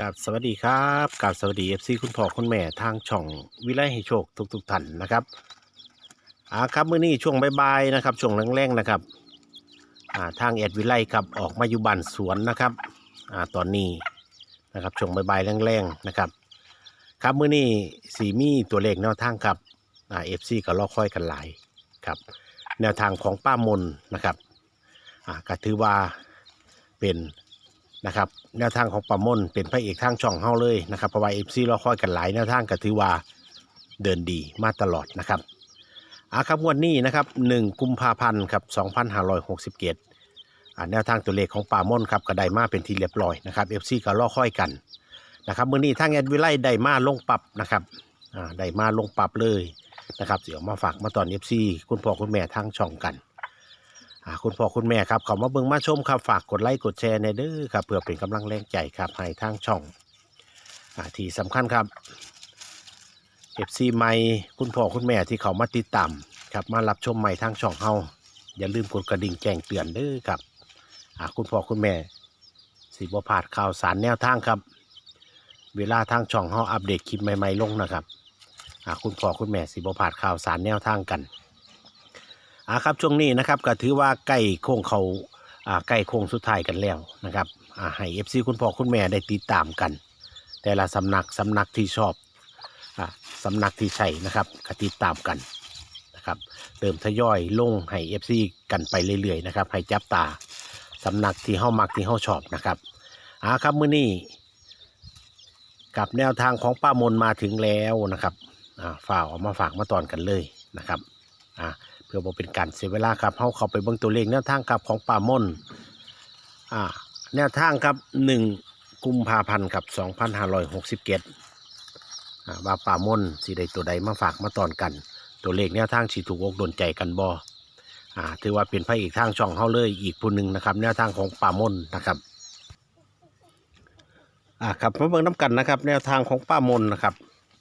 กับสวัสดีครับกับสวัสดีเอฟซีคุณพ่อคุณแม่ทางช่องวิไลให้โชคทุกๆท่านนะครับอ่าครับมื้อนี้ช่วงบ่ายๆนะครับช่วงแรงๆนะครับอ่าทางแอดวิไลครับออกมาอยู่บ้านสวนนะครับอ่าตอนนี้นะครับช่วงบ่ายๆแรงๆนะครับ ครับมื้อนี้สีมีตัวเลขแนวทางครับอ่าเอฟซีก็รอคอยกันหลายครับแนวทางของป้ามนนะครับอ่าก็ถือว่าเป็น นะครับแนวทางของป้ามนเป็นพระเอกทางช่องเฮาเลยนะครับเพราะว่าเอฟซีเรอคอยกันหลายแนวทางก็ถือว่าเดินดีมาตลอดนะครับอาครับวดนี้นะครับ1กุมภาพันธ์ครับ2567อ่าแนวทางตัวเลขของป้ามนครับก็ได้มาเป็นที่เรียบร้อยนะครับเอฟซีก็รอคอยกันนะครับมื้อนี้ทางแอดวิไลได้มาลงปรับนะครับได้มาลงปรับเลยนะครับเดี๋ยวมาฝากมาตอนเอฟซีคุณพ่อคุณแม่ทางช่องกัน อ่าคุณพ่อคุณแม่ครับเขามาเบิ่งมาชมครับฝากกดไลค์กดแชร์ในเด้อครับเพื่อเป็นกำลังแรงใจครับให้ทางช่องอาที่สำคัญครับเอฟซีใหม่คุณพ่อคุณแม่ที่เขามาติดตามครับมารับชมใหม่ทางช่องเฮาอย่าลืมกดกระดิ่งแจ้งเตือนเด้อครับคุณพ่อคุณแม่ สิบ่พลาดข่าวสารแนวทางครับ เวลาทางช่องเฮาอัปเดตคลิปใหม่ๆลงนะครับคุณพ่อคุณแม่สิบ่พลาดข่าวสารแนวทางกัน อ่าครับช่วงนี้นะครับก็ถือว่าใกล้โค้งเขาอ่าใกล้โค้งสุดท้ายกันแล้วนะครับอ่าให้เอฟซีคุณพ่อคุณแม่ได้ติดตามกัน แต่ละสำนักสำนักที่ชอบอ่าสำนักที่ใช่นะครับก็ติดตามกันนะครับเริ่มทยอยลงให้เอฟซีกันไปเรื่อยๆนะครับให้จับตาสำนักที่เฮามักที่เฮาชอบนะครับอ่าครับมื้อนี้กับแนวทางของป้ามนมาถึงแล้วนะครับอ่าฝ่าเออกมาฝากมาตอนกันเลยนะครับอ่า พื่อบ่เป็นการเสียเวลาครับเขาเข้าไปเบิ่งตัวเลขแนวทางครับของป่ามนอ่าแนวทางครับหนึ่งกุมภาพันธ์ครับสองพันห้าร้อยหกสิบเจ็ดอ่าว่าป่ามนสิได้ตัวใดมาฝากมาตอนกัน ตัวเลขแนวทางสิถูกอกโดนใจกันบ่อ่าถือว่าเป็นพระเอกทางช่องเฮาเลยอีกผู้หนึ่งนะครับ แนวทางของป่ามนนะครับอ่าครับมาเบิ่งน้กันนะครับ แนวทางของป้ามนนะครับ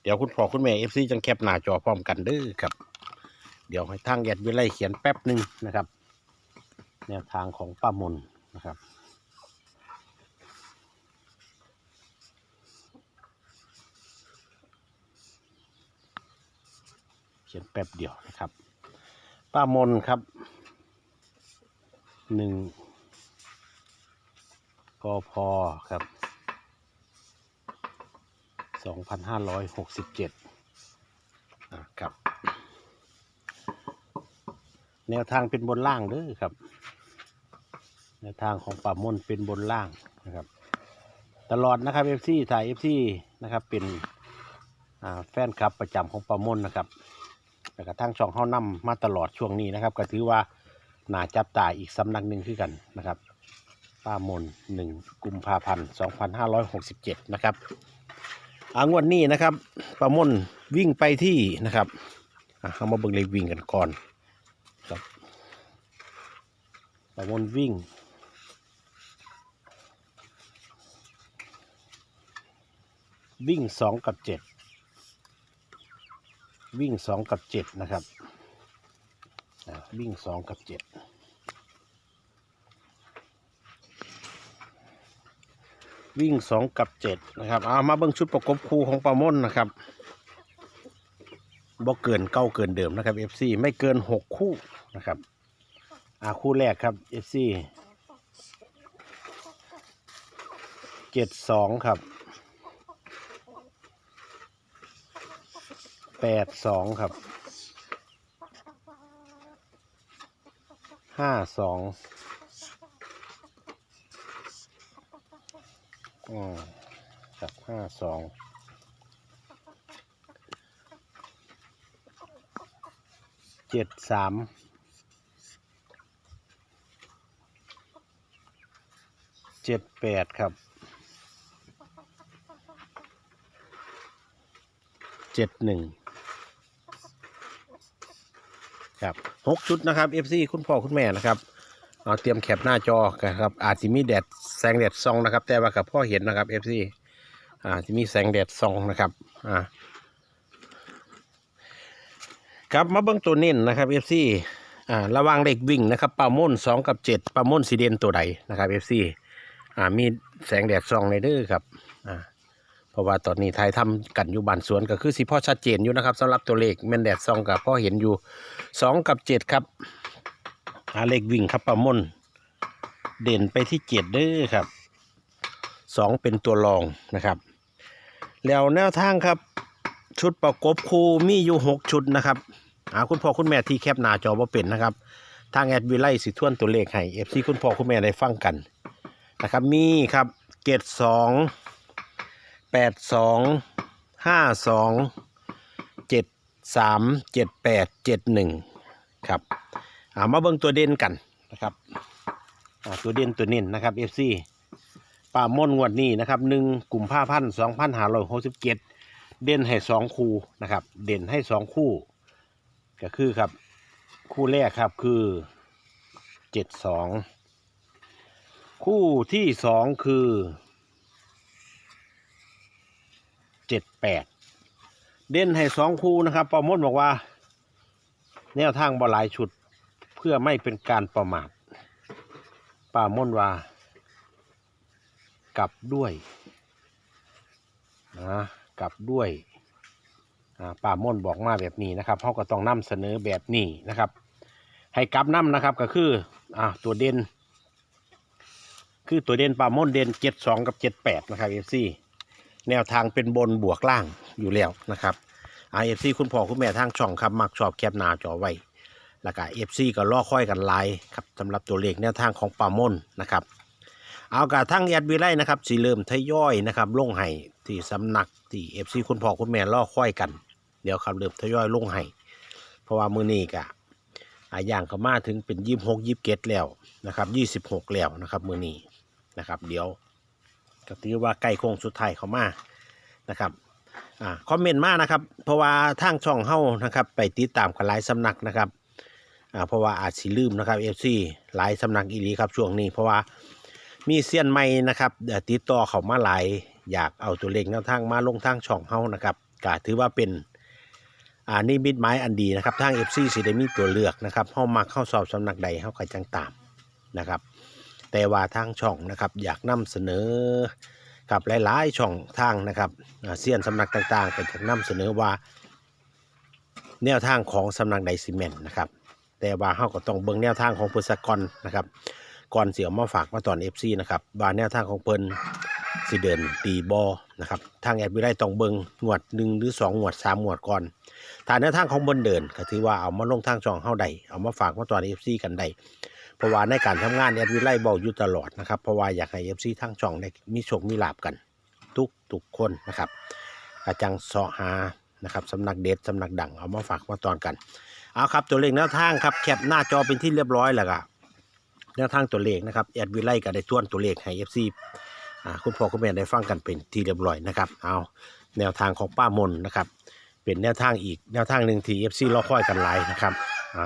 เดี๋ยวคุณพ่อคุณแม่เอฟซีจังแคปหน้าจอพร้อมกันเด้อครับ เดี๋ยวให้ทางแอดวิไลเขียนแป๊บหนึ่งนะครับ แนวทางของป้ามนนะครับเขียนแป๊บเดียวนะครับ ป้ามนครับหนึ่งกพครับสองพันห้าร้อยหกสิบเจ็ดครับ แนวทางเป็นบนล่างเด้อครับ แนวทางของป่ามนเป็นบนล่างนะครับ ตลอดนะครับเอฟซีถ่ายเอฟซีนะครับเป็นแฟนคลับประจำของป่ามนนะครับแต่กระทั่งช่องเฮานำมาตลอดช่วงนี้นะครับ ก็ถือว่าน่าจับตาอีกสำนักหนึ่งคือกันนะครับป้ามนหนึ่งกุมภาพันธ์สองพันห้าร้อยหกสิบเจ็ดนะครับอางวดนี้นะครับป้ามนวิ่งไปที่นะครับอะเอามาเบิ่งเลขวิ่งกันก่อน ครับปามนวิ่ง วิ่งสองกับเจ็ดวิ่งสองกับเจ็ดนะครับวิ่งสองกับเจ็ดวิ่งสองกับเจ็ดนะครับเอามาเบิ่งชุดประกบคู่ของปลามนนะครับ บ่เกินเก้าเกินเดิมนะครับ FC ไม่เกินหกคู่นะครับอ่าคู่แรกครับ FC เจ็ดสองครับแปดสองครับห้าสองอืมครับห้าสอง เจ็ดสามเจ็ดแปดครับเจ็ดหนึ่งครับหกชุดนะครับ FC คุณพ่อคุณแม่นะครับเอาเตรียมแคปหน้าจอกันครับ อาจจะมีแดดแสงแดดส่องนะครับ แต่ว่ากับพ่อเห็นนะครับ FC อาจจะมีแสงแดดส่องนะครับ อ่า ครับมาเบิ้งตัวเน้นนะครับ FC อ่าระว่างเด็กวิ่งนะครับปลาม่นสองกับเจ็ดปลาม่นสีเดนตัวใดนะครับ FC อ่ามีแสงแดดส่องในเด้อครับอ่าเพราะว่าตอนนี้ไทยทำกันอยู่บ้านสวนก็คือสิพ่อชัดเจนอยู่นะครับสำหรับตัวเลขแม่นแดดซองกับพ่อเห็นอยู่สองกับเจ็ดครับหาเลขวิ่งครับประมนเด่นไปที่เจ็ดเด้อครับสองเป็นตัวรองนะครับ แล้วแนวทางครับชุดประกบคู่มีอยู่หกชุดนะครับ อ่าคุณพ่อคุณแม่ที่แคปหน้าจอว่าเป็นนะครับ ทางแอดวิไลสิทวนตัวเลขให้เอฟซีคุณพ่อคุณแม่ได้ฟังกันนะครับมีครับเกตสองแปดสองห้าสองเจ็ดสามเจ็ดแปดเจ็ดหนึ่งครับอ่ามาเบิ่งตัวเด่นกันนะครับอ่าตัวเด่นตัวเน้นนะครับเอฟซีป่าม่นงวดนี้นะครับหนึ่งกลุ่มผ้าพันสองพันห้าร้อยหกสิบเจ็ดเด่นให้สองคู่นะครับ เด่นให้สองคู่ ก็คือครับ คู่แรกครับคือเจ็ดสองคู่ที่สองคือเจ็ดแปดเด่นให้สองคู่นะครับประมดบอกว่า แนวทางบอลายชุดเพื่อไม่เป็นการประมาทป่ามนว่ากลับด้วยนะกลับด้วย ป่าม่นบอกมาแบบนี้นะครับเขาก็ต้องนำเสนอแบบนี้นะครับ ให้กลับน้ำนะครับก็คืออ่าตัวเด่นคือตัวเด่นป่าม่นเด่นเจ็ดสองกับเจ็ดแปดนะครับเอฟซีแนวทางเป็นบนบวกล่างอยู่แล้วนะครับอ่าเอฟซีคุณพ่อคุณแม่ทางช่องครับมักชอบแคปหน้าจอไว้แล้วก็เอฟซีก็ล่อค่อยกันไลน์ครับสำหรับตัวเลขแนวทางของป่าม่นนะครับเอากระทั่งแอดวิไลนะครับสีเริ่มทยอยนะครับลงให้ที่สำนักที่เอฟซีคุณพ่อคุณแม่ล่อค่อยกัน เดี๋ยวครับเริ่มทยอยลงให้เพราะว่ามือนี้กะอาอย่างก็มาถึงเป็นยี่สิบหกยี่สิบเกตแล้วนะครับยี่สิบหกแล้วนะครับมือนี้นะครับ เดี๋ยวก็ถือว่าใกล้โค้งสุดท้ายเขามานะครับอ่าคอมเมนต์มานะครับ เพราะว่าทางช่องเฮานะครับ ไปติดตามกันหลายสำนักนะครับอ่าเพราะว่าอาจสิลืมนะครับเอฟซีหลายสำนักอีหลีครับช่วงนี้ เพราะว่ามีเซียนใหม่นะครับเอ่อติดต่อเขามาหลายอยากเอาตัวเลขแนวทางมาลงทางช่องเฮานะครับก็ถือว่าเป็น อ่านี่มิดไม้อันดีนะครับทาง FC สิได้มีตัวเลือกนะครับเข้ามาเข้าสอบสำนักใดเข้าก็จังตามนะครับ แต่ว่าทางช่องนะครับอยากนำเสนอกับหลายๆช่องทางนะครับเซียนสำนักต่างๆก็อยากนำเสนอว่า แนวทางของสำนักใดซีเมนต์นะครับ แต่ว่าเขาก็ต้องเบิ่งแนวทางของเพิ่นสกอนนะครับก่อนเสียวมาฝากมาตอน FC นะครับว่าแนวทางของเพิ่น สิเดินตีบอนะครับทางแอดวิไลต้องเบิ่งงวดหนึ่งหรือสองงวดสามงวดก่อนถ้าแนทางของบนเดินก็ถือว่าเอามาลงทางช่องเฮาได้เอามาฝากมาตอน FC กันได้เพราะว่าในการทำงานแอดวิไลบอกอยู่ตลอดนะครับเพราะว่าอยากให้ FC ทางช่องได้มีโชคมีลาบกัน ทุกทุกคนนะครับอาจังเสาะหานะครับสำนักเด็ดสำนักดังเอามาฝากมาตอนกันเอาครับตัวเลขแนวทางครับแคปหน้าจอเป็นที่เรียบร้อยแล้วก็แนวทางตัวเลขนะครับแอดวิไลก็ได้ทวนตัวเลขให้ FC อ่า คุณพ่อคุณแม่ได้ฟังกันเป็นที่เรียบร้อยนะครับ เอาแนวทางของป้ามนนะครับ เป็นแนวทางอีกแนวทางหนึ่งที่เอฟซีรอคอยกันหลายนะครับอ่า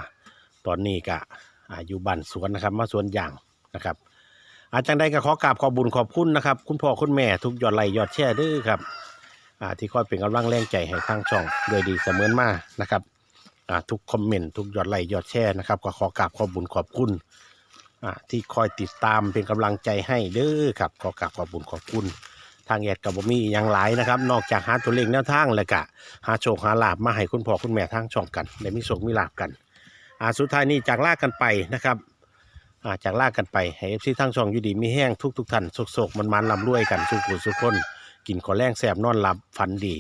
ตอนนี้ก็อาอยู่บ้านสวนนะครับ มาสวนยางนะครับ อาจังใดก็ขอกราบขอบุญขอบคุณนะครับ คุณพ่อคุณแม่ทุกยอดไลค์ยอดแชร์ด้วยครับอ่าที่คอยเป็นกำลังแรงใจให้ทางช่องโดยดีเสมอมานะครับอ่าทุกคอมเมนต์ทุกยอดไลค์ยอดแชร์นะครับก็ขอกราบขอบุญขอบคุณ ที่คอยติดตามเป็นกำลังใจให้เด้อครับขอกราบขอบุญขอบคุณ ทางแอดกับบมีอย่างหลายนะครับ นอกจากหาตัวเลขแนวทางแล้วก็หาโชคหาลาบมาให้คุณพ่อคุณแม่ทางช่องกันได้มีโชคมีลาบกันอ่าสุดท้ายนี้จากลากกันไปนะครับอ่าจากลากันไปให้เอฟซีทางช่องอยู่ดีมีแห้งทุกทุกๆท่านโศกๆมันมันๆลำรวยกันสุขุสุขคน กินขอแรงแสบนอนหลับฝันดี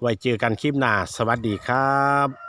ไว้เจอกันคลิปหน้าสวัสดีครับ